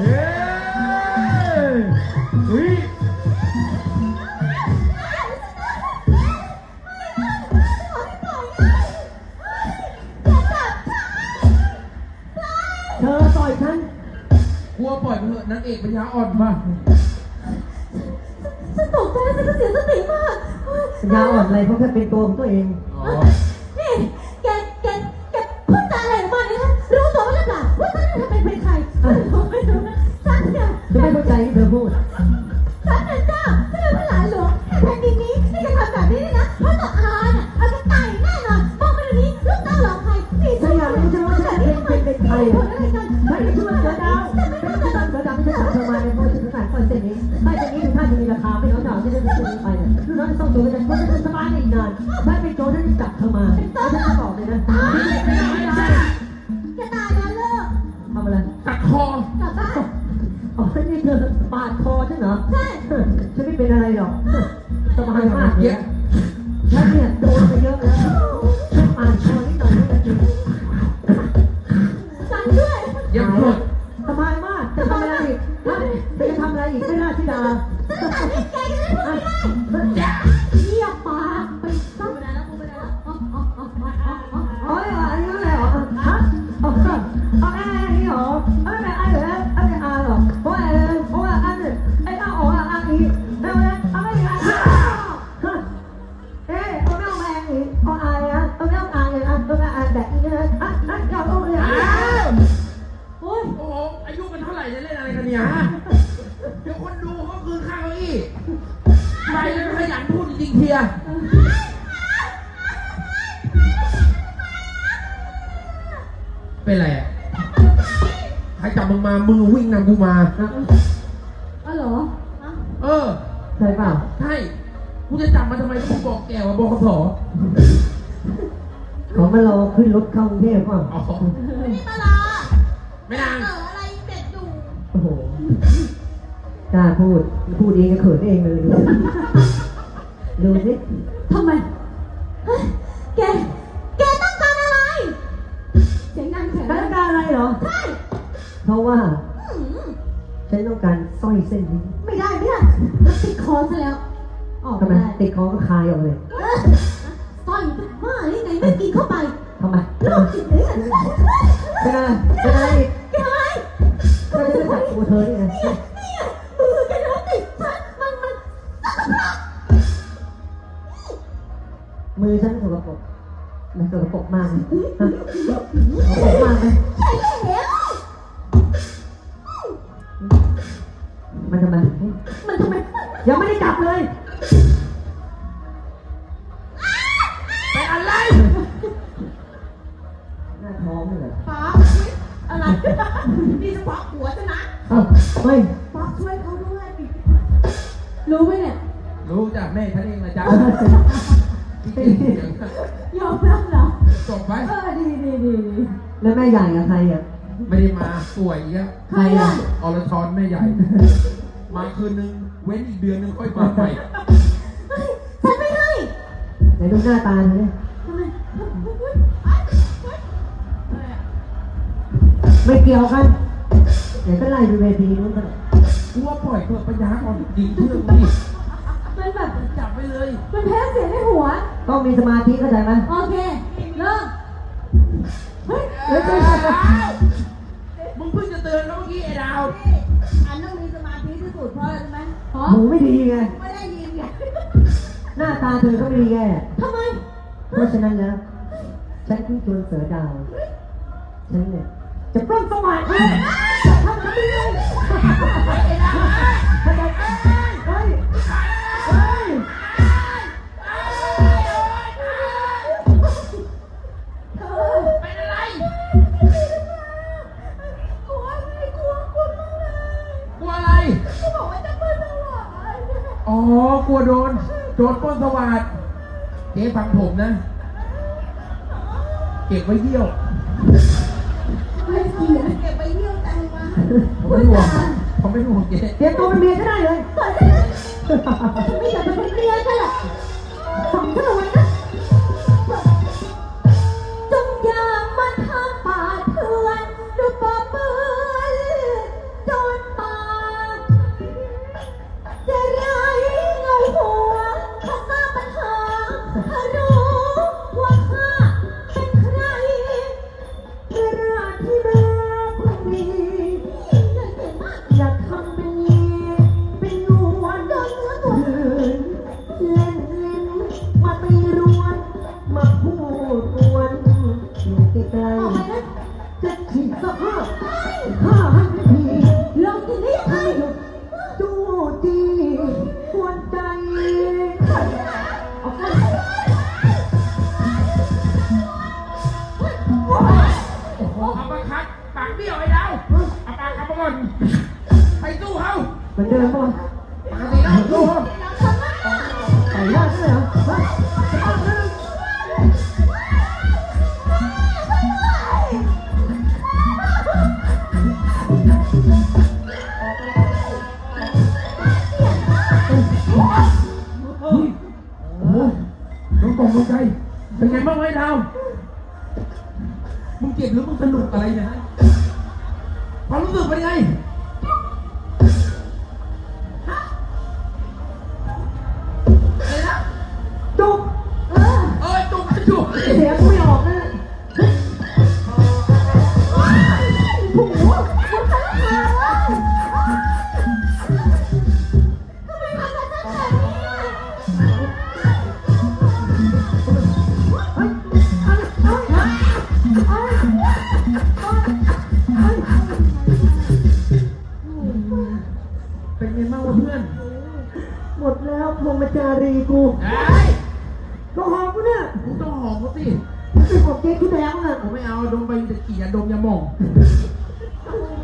เฮ้ยอุ้ยเธอต่อยฉันกลัวปล่อยมันเถอะนางเอกปัญญาอ่อนป่ะฉันตกใจแล้วฉันก็เสียสติมาก ปัญญาอ่อนอะไรเพราะแค่เป็นตัวของตัวเอง อ๋อ เนี่ยจะไม่เข้าใจที่เธอพูดฉันเป็นเจ้าฉันเป็นพระหลานหลวงแต่แผ่นดินนี้ที่จะทำแบบนี้เนี่ยนะเพราะต่ออาน่ะเอาจะตายแน่นอนมองไปดูนี้ลูกเต้าหลอกใครนี่ฉันอยากรู้จังว่าฉันเป็นเป็นเป็นใครฉันไม่ชื่อว่าเสือดาวฉันไม่ชื่อว่าเสือดาวที่ฉันจับเธอมาในโมชั่นขนาดคอนเซ็ปต์นี้ใต้จากนี้ถึงท่านจะมีราคาไม่น้อยหนาที่จะซื้อไปเนี่ยคือน้องต้องตัวกันเพราะฉันสบายอีกนานถ้าเป็นโจรฉันจะจับเธอมาแล้วฉันจะบอกเลยนะ อ๋อนี่เธอปาดคอฉันเหรอ ใช่ ฉันไม่เป็นอะไรหรอก สบายทำมากเลเยยอะ จะเล่นอะไรกันเนี่ยฮะเดี๋ยวคนดูเขาคืนข้างเก้าอี้ใครเลยขยันพูดจริงๆเทียเป็นไรอะใครจับมึงมามึงวิ่งนำกูมาอ๋อเหรอเออใช่เปล่าใช่กูจะจับมาทำไมกูบอกแกว่าบกสเขามารอขึ้นรถเข้ากรุงเทพป่ะอ๋อนี่ตลาไม่นางเอออะไรเป็ดอยู่ โอ้โหกล้าพูด พูดเองก็เขินเองเลยดูดูสิทำไมเฮ้ยแก แกต้องการอะไร เสียงดังแข็งฉันต้องการอะไรเหรอ ใช่เพราะว่าอืมฉันต้องการสร้อยเส้นนี้ไม่ได้ไม่ได้มันติดคอซะแล้ว ออกทำไมไม่ได้ติดคอก็คายออกเลยเอ้ยสร้อยมากนี่ไงไม่กินเข้าไปทำไมโรคจิตเลยอะเมือฉันสกปรกมันสกปรกมากเลยฮะสกปรกมากเลยใช่แล้วมันทำไมมันทำไมยังไม่ได้จับเลย เป็นอะไร หน้าท้องเลยฟ้าอะไรนี่จะควักหัวฉันนะเอ้าเฮ้ยฟ้าช่วยเขาด้วยรู้ไหมเนี่ย รู้จักแม่ฉันเองนะจ๊ะจริงๆ ยอมรับเหรอ จบไป เออดีดีดีดีแล้วแม่ใหญ่กับใครอะ ไม่ได้มาป่วยอีกแล้วใครอะอรชรแม่ใหญ่ มาคืนนึง เว้นอีกเดือนนึงค่อยมาใหม่เฮ้ยฉันไม่ให้ไหนดูหน้าตาเธอดิทำไมไม่เกี่ยวกันเดี๋ยวก็ไล่ดูเวทีนู้นกันกูว่าปล่อยเถอะปัญญาอ่อนดีเชื่อกูดิมัน มันแพ้เสียงในหัว ต้องมีสมาธิเข้าใจไหมโอเค เริ่ม เฮ้ยเฮ้ยมึงเพิ่งจะเตือนเขาเมื่อกี้ไอ้ดาวอันต้องมีสมาธิที่สุดเพราะอะไรรู้ไหมขอหูไม่ดีไง ไม่ได้ยินไงหน้าตาเธอก็ไม่ดีแย่ทำไม เพราะฉะนั้นแล้วฉันคือโจรเสือดาว ฉันเนี่ยจะปล้นสวรรค์เฮ้ยทำทำไมเลยเฮ้ยเฮ้ยเป็น นโดนปล้นสวัสดเจ๊ฟังผมนะ เก็บไว้เยี่ยว ไม่เสียเก็บไปเที่ยวตังมาผมไม่ห่วงผมไม่ห่วงเจ๊เตรียมตัวเป็นเมียก็ได้เลยเปิดได้เลยฉันไม่อยากจะเป็นเมียแค่แหละฟังฉันเอาไว้นะ ห้าพันทีลงทีนี้ให้ดีกวนใจเอาไปเอาไปคักเบี้ยวไอ้ดาเอาปากาไปก่อนไปสู้เขาเหมือนเดิมป่ะปกติแล้วสู้ น้องกองน้องใจ เป็นไงบ้างไว้ดาว มึงเจ็บหรือมึงสนุกอะไรเนี่ยฮะความรู้สึกเป็นไง เป็นไงบ้างวะเพื่อนหมดแล้วพรหมจารีกูเอ้ยก็หอมกูเนี่ยมึงต้องหอมเขาสิเป็นของเจ๊กูแล้วอะผมไม่เอาดมไปจะกี่ยาดมยาหมองเ